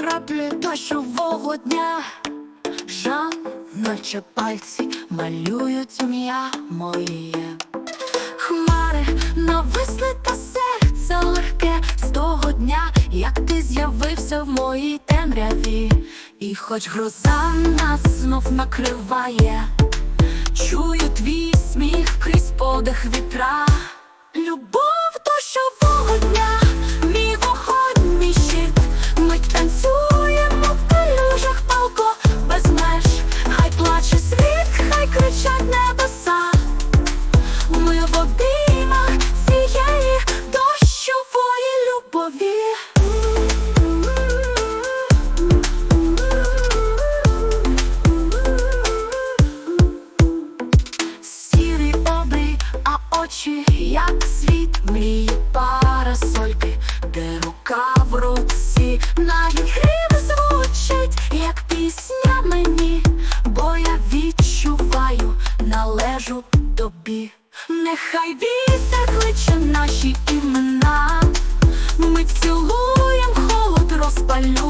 краплі дощового дня, Жан, наче пальці малюють ім'я моє. Хмари нависли та серце легке з того дня, як ти з'явився в моїй темряві, і хоч гроза нас знов накриває, чую твій сміх крізь подих вітра, любов очі, як світ мрії парасольки, де рука в руці, навіть грім звучить, як пісня мені, бо я відчуваю, належу тобі. Нехай вітер кличе наші імена. Ми вцілуєм холод, розпалюєм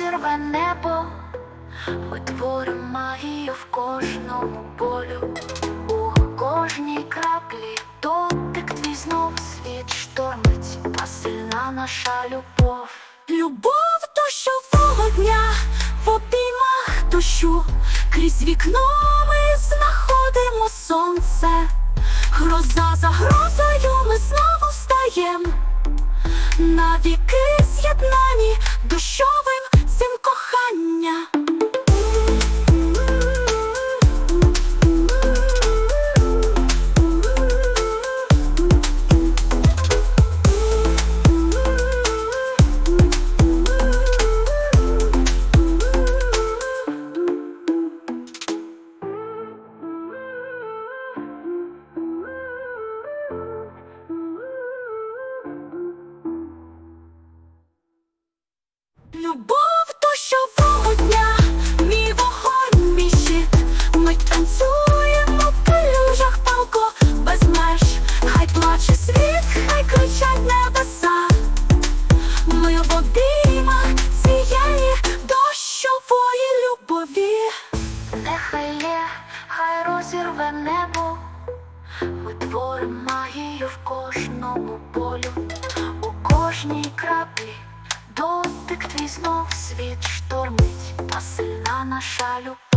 розірве небо. Ми творимо магію в кожному болю, у кожній краплі дотик твій знов світ штормить, а сильна наша любов. Любов дощового дня в обіймах дощу, крізь вікно ми знаходимо сонце, гроза за грозою ми знову встаєм. Навіки з'єднані хай небо. Ми творимо магію в кожному полю, у кожній краплі. Дотик твій знов світ штормить, а сильна наша любов.